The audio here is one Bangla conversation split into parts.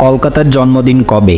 কলকাতার জন্মদিন কবে?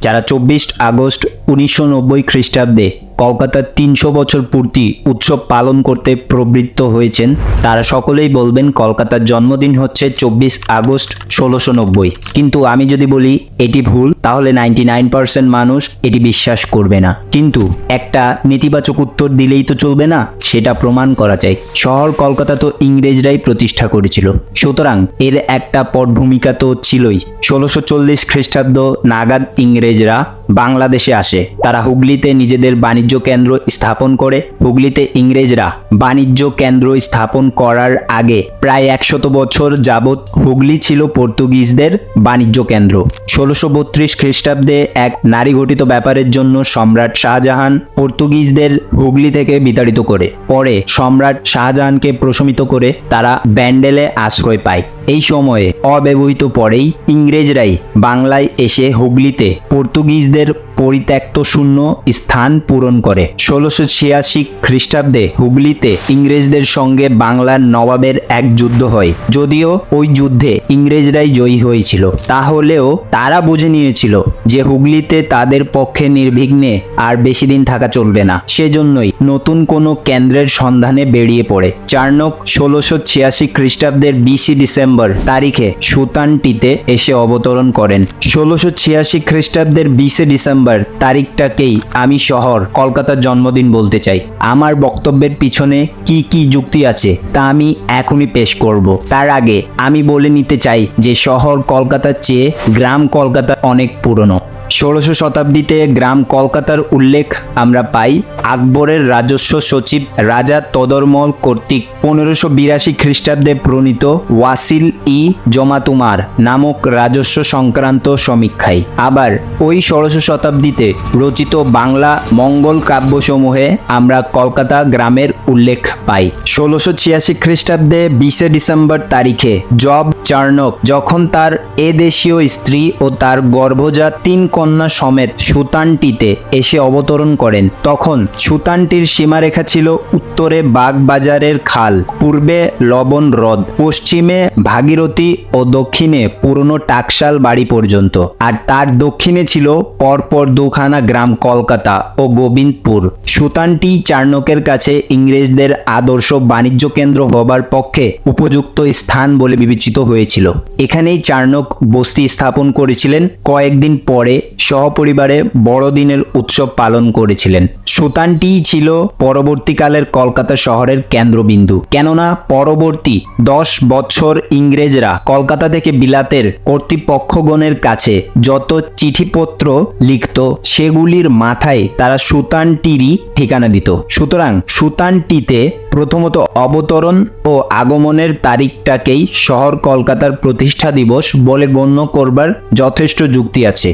যারা চব্বিশ আগস্ট উনিশশো নব্বই খ্রিস্টাব্দে কলকাতার তিনশো বছর পূর্তি উৎসব পালন করতে প্রবৃত্ত হয়েছেন, তারা সকলেই বলবেন কলকাতার জন্মদিন হচ্ছে চব্বিশ আগস্ট ষোলোশো নব্বই। কিন্তু আমি যদি বলি এটি ভুল, তাহলে নাইনটি নাইন পার্সেন্ট মানুষ এটি বিশ্বাস করবে না। কিন্তু একটা নেতিবাচক উত্তর দিলেই তো চলবে না, সেটা প্রমাণ করা চাই শহর কলকাতা তো ইংরেজরাই প্রতিষ্ঠা করেছিল। সুতরাং এর একটা পটভূমিকা তো ছিলই। ষোলোশো চল্লিশ খ্রিস্টাব্দ নাগাদ ইংরেজরা বাংলাদেশে আসে। তারা হুগলিতে নিজেদের বাণিজ্য কেন্দ্র স্থাপন করে। হুগলিতে ইংরেজরা বাণিজ্য কেন্দ্র স্থাপন করার আগে প্রায় একশত বছর যাবৎ হুগলি ছিল পর্তুগিজদের বাণিজ্য কেন্দ্র। ষোলোশো বত্রিশ খ্রিস্টাব্দে এক নারী ঘটিত ব্যাপারের জন্য সম্রাট শাহজাহান পর্তুগিজদের হুগলি থেকে বিতাড়িত করে। পরে সম্রাট শাহজাহানকে প্রশমিত করে তারা ব্যান্ডেলে আশ্রয় পায়। এই সময়ে অব্যবহৃত পরেই ইংরেজরাই বাংলায় এসে হুগলিতে পর্তুগিজদের পরিত্যক্ত শূন্য স্থান পূরণ করে। ষোলোশো ছিয়াশি খ্রিস্টাব্দে হুগলিতে ইংরেজদের সঙ্গে বাংলার নবাবের এক যুদ্ধ হয়। যদিও ওই যুদ্ধে ইংরেজরাই জয়ী হয়েছিল। তাহলেও তারা বুঝে নিয়েছিল যে হুগলিতে তাদের পক্ষে নির্বিঘ্নে আর বেশি দিন থাকা চলবে না। সেজন্যই নতুন কোনো কেন্দ্রের সন্ধানে বেরিয়ে পড়ে। চার্নক ষোলোশো ছিয়াশি খ্রিস্টাব্দের বিশে ডিসেম্বর তারিখে সুতানটিতে এসে অবতরণ করেন। ষোলোশো ছিয়াশি খ্রিস্টাব্দের বিশে ডিসেম্বর তারিখটাকেই আমি শহর কলকাতার জন্মদিন বলতে চাই। আমার বক্তব্যের পিছনে কি কি যুক্তি আছে তা আমি এখনই পেশ করব। তার আগে আমি বলে নিতে চাই যে শহর কলকাতার চেয়ে গ্রাম কলকাতা অনেক পুরনো। ষোড়শ শতাব্দীতে গ্রাম কলকাতার উল্লেখ আমরা পাই। আকবরের রাজস্ব সচিব রাজা তদরমল কর্তৃক পনেরোশো বিরাশি খ্রিস্টাব্দে প্রণীত ওয়াসিল ই জমাতুমার নামক রাজস্ব সংক্রান্ত সমীক্ষায়। আবার ওই ষোড়শ শতাব্দীতে রচিত বাংলা মঙ্গল কাব্যসমূহে আমরা কলকাতা গ্রামের উল্লেখ পাই। ষোলোশো ছিয়াশি খ্রিস্টাব্দে বিশে ডিসেম্বর তারিখে জব চার্নক যখন তার এদেশীয় স্ত্রী ও তার গর্ভজাত তিন কন্যা সমেত সুতানটিতে এসে অবতরণ করেন, তখন সুতানটির সীমারেখা ছিল উত্তরে বাগবাজারের খাল, পূর্বে লবণ হ্রদ, পশ্চিমে ভাগীরথী ও দক্ষিণে পুরনো টাকশাল বাড়ি পর্যন্ত। আর তার দক্ষিণে ছিল পরপর দুখানা গ্রাম কলকাতা ও গোবিন্দপুর। সুতানটি চার্নকের কাছে ইংরেজদের আদর্শ বাণিজ্য কেন্দ্র হবার পক্ষে উপযুক্ত স্থান বলে বিবেচিত হয়েছিল। এখানেই চার্নক বস্তি স্থাপন করেছিলেন কয়েকদিন পরে সহপরিবারে বড়দিনের উৎসব পালন করেছিলেন। সুতানটিই ছিল পরবর্তীকালের কলকাতা শহরের কেন্দ্রবিন্দু। কেননা পরবর্তী দশ বছর ইংরেজরা কলকাতা থেকে বিলাতের কর্তৃপক্ষগণের কাছে যত চিঠিপত্র লিখত, সেগুলির মাথায় তারা সুতানটিরই ঠিকানা দিত। সুতরাং সুতানটিতে প্রথমত অবতরণ ও আগমনের তারিখটাকেই শহর কলকাতার প্রতিষ্ঠা দিবস বলে গণ্য করবার যথেষ্ট যুক্তি আছে।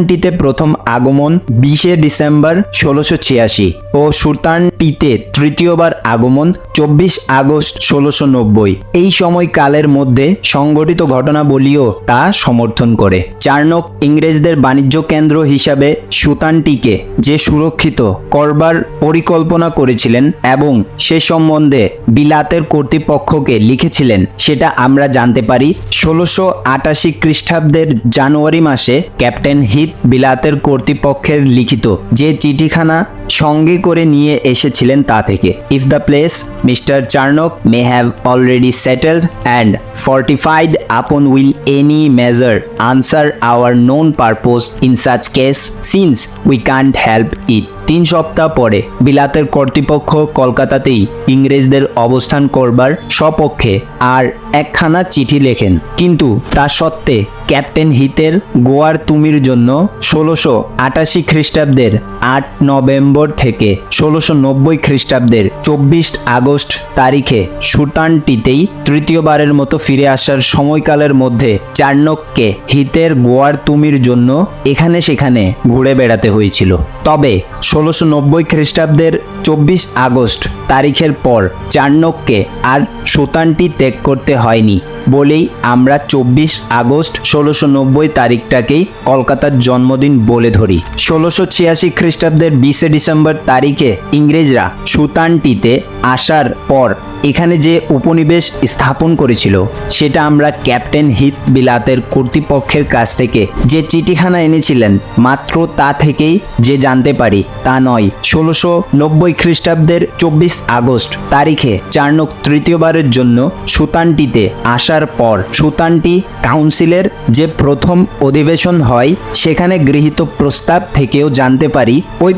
সুতানটিতে প্রথম আগমন বিশে ডিসেম্বর ষোলোশো ছিয়াশি ও সুতানটিতে তৃতীয়বার আগমন চব্বিশ আগস্ট ষোলোশো নব্বই। এই সময়কালের মধ্যে সংগঠিত ঘটনাবলীও তা সমর্থন করে। চার্নক ইংরেজদের বাণিজ্য কেন্দ্র হিসাবে সুতানটিকে যে সুরক্ষিত করবার পরিকল্পনা করেছিলেন এবং সে সম্বন্ধে বিলাতের কর্তৃপক্ষকে লিখেছিলেন, সেটা আমরা জানতে পারি। ষোলোশো আটাশি খ্রিস্টাব্দের জানুয়ারি মাসে ক্যাপ্টেন হিট বিলাতের কর্তৃপক্ষের লিখিত যে চিঠিখানা সঙ্গে করে নিয়ে এসেছিলেন তা থেকে। If the place mister Charnock may have already settled and fortified upon will any measure answer our own purpose in such case since we can't help it তিন সপ্তাহ পরে, বিলাতের কর্তৃপক্ষ কলকাতাতেই ইংরেজদের অবস্থান করবার স্বপক্ষে আর একখানা চিঠি লেখেন। কিন্তু তা সত্ত্বে ক্যাপ্টেন হিতের গোয়ার তুমির জন্য ষোলোশো আটাশি খ্রিস্টাব্দের আট নভেম্বর থেকে ষোলোশো নব্বই খ্রিস্টাব্দের চব্বিশ আগস্ট তারিখে সুতানটিতেই তৃতীয়বারের মতো ফিরে আসার সময়কালের মধ্যে চার্নককে হিতের গোয়ার তুমির জন্য এখানে সেখানে ঘুরে বেড়াতে হয়েছিল। তবে ষোলোশো নব্বই খ্রিস্টাব্দের চব্বিশ আগস্ট তারিখের পর চার্নককে আর সুতানটি ত্যাগ করতে হয়নি বলেই আমরা চব্বিশ আগস্ট ষোলোশো নব্বই তারিখটাকেই কলকাতার জন্মদিন বলে ধরি। ষোলোশো ছিয়াশি খ্রিস্টাব্দের বিশে ডিসেম্বর ডিসেম্বর তারিখে ইংরেজরা সুতানটিতে আসার পর এখানে যে উপনিবেশ স্থাপন করেছিল, সেটা আমরা ক্যাপ্টেন হিত বিলাতের কর্তৃপক্ষের কাছ থেকে যে চিঠিখানা এনেছিলেন, মাত্র তা থেকেই যে জানতে পারি, তা নয়। ষোলোশো নব্বই খ্রিস্টাব্দের চব্বিশ আগস্ট তারিখে চার্নক তৃতীয়বারের জন্য সুতানটিতে আসার পর সুতানটি কাউন্সিলের যে প্রথম অধিবেশন হয়, সেখানে গৃহীত প্রস্তাব থেকেও জানতে পারি, ওই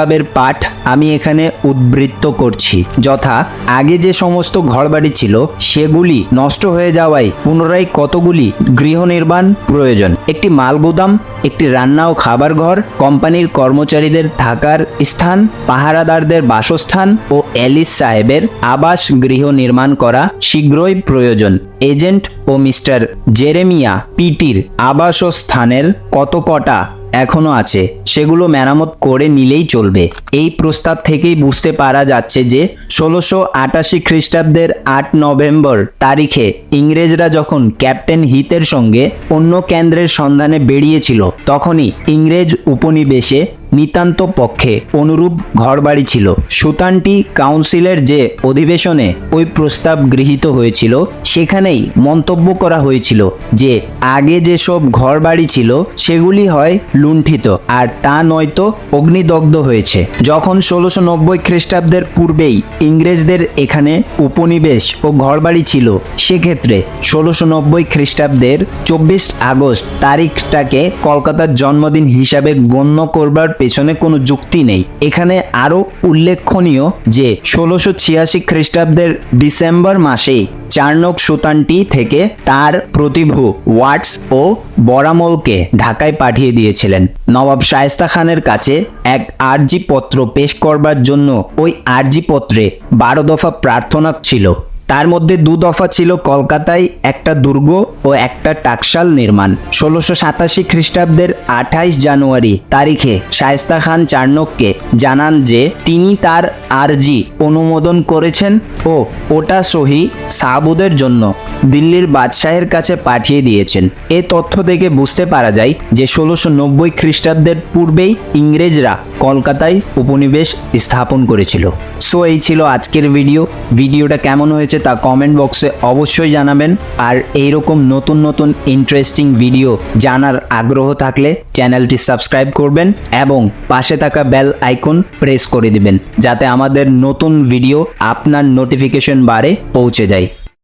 প্রস্তাবের পাঠ আমি এখানে উদ্বৃত্ত করছি, যথা আগে যে সমস্ত ঘরবাড়ি ছিল, সেগুলি নষ্ট হয়ে যাওয়ায় পুনরায় কতগুলি গৃহ নির্মাণ প্রয়োজন? একটি মালগুদাম, একটি রান্না ও খাবার ঘর, কোম্পানির কর্মচারীদের থাকার স্থান, পাহারাদারদের বাসস্থান ও অ্যালিস সাহেবের আবাস গৃহ নির্মাণ করা শীঘ্রই প্রয়োজন। এজেন্ট ও মিস্টার জেরেমিয়া পিটির আবাসস্থানের কত কটা এখনও আছে। সেগুলো মেরামত করে নিলেই চলবে। এই প্রস্তাব থেকেই বুঝতে পারা যাচ্ছে যে, ষোলোশো আটাশি খ্রিস্টাব্দের আট নভেম্বর তারিখে ইংরেজরা যখন ক্যাপ্টেন হিতের সঙ্গে অন্য কেন্দ্রের সন্ধানে বেরিয়েছিল, তখনই ইংরেজ উপনিবেশে নিতান্ত পক্ষে অনুরূপ ঘরবাড়ি ছিল। সুতানটি কাউন্সিলের যে অধিবেশনে ওই প্রস্তাব গৃহীত হয়েছিল, সেখানেই মন্তব্য করা হয়েছিল যে, আগে যেসব ঘরবাড়ি ছিল, সেগুলি হয় লুণ্ঠিত, আর তা নয়তো অগ্নিদগ্ধ হয়েছে। যখন ষোলোশো নব্বই খ্রিস্টাব্দের পূর্বেই ইংরেজদের এখানে উপনিবেশ ও ঘরবাড়ি ছিল, সেক্ষেত্রে ষোলোশো নব্বই খ্রিস্টাব্দের চব্বিশ আগস্ট তারিখটাকে কলকাতার জন্মদিন হিসাবে গণ্য করবার পেছনে কোনো যুক্তি নেই। এখানে আরও উল্লেখনীয় যে, ষোলোশো ছিয়াশি খ্রিস্টাব্দের ডিসেম্বর মাসেই চার্নক সুতানটি থেকে তার প্রতিভু ওয়াটস ও বরামলকে ঢাকায় পাঠিয়ে দিয়েছিলেন। নবাব শায়েস্তা খানের কাছে এক আর্জি পত্র পেশ করবার জন্য ওই আর্জি পত্রে বারো দফা প্রার্থনা ছিল। তার মধ্যে দু দফা ছিল কলকাতায় একটা দুর্গ ও একটা টাকশাল নির্মাণ। ষোলোশো সাতাশি খ্রিস্টাব্দের আঠাইশ জানুয়ারি তারিখে শায়েস্তা খান চার্নককে জানান যে তিনি তার আরজি অনুমোদন করেছেন ও ওটা সহি সাহাবুদের জন্য দিল্লির বাদশাহের কাছে পাঠিয়ে দিয়েছেন। এ তথ্য থেকে বুঝতে পারা যায় যে ষোলোশো নব্বই খ্রিস্টাব্দের পূর্বেই ইংরেজরা কলকাতায় উপনিবেশ স্থাপন করেছিল। সো, এই ছিল আজকের ভিডিও। ভিডিওটা কেমন হয়েছে তা কমেন্ট বক্সে অবশ্যই জানাবেন। আর এইরকম নতুন নতুন ইন্টারেস্টিং ভিডিও জানার আগ্রহ থাকলে চ্যানেলটি সাবস্ক্রাইব করবেন এবং পাশে থাকা বেল আইকন প্রেস করে দিবেন, যাতে আমাদের নতুন ভিডিও আপনার নোটিফিকেশন বারে পৌঁছে যায়।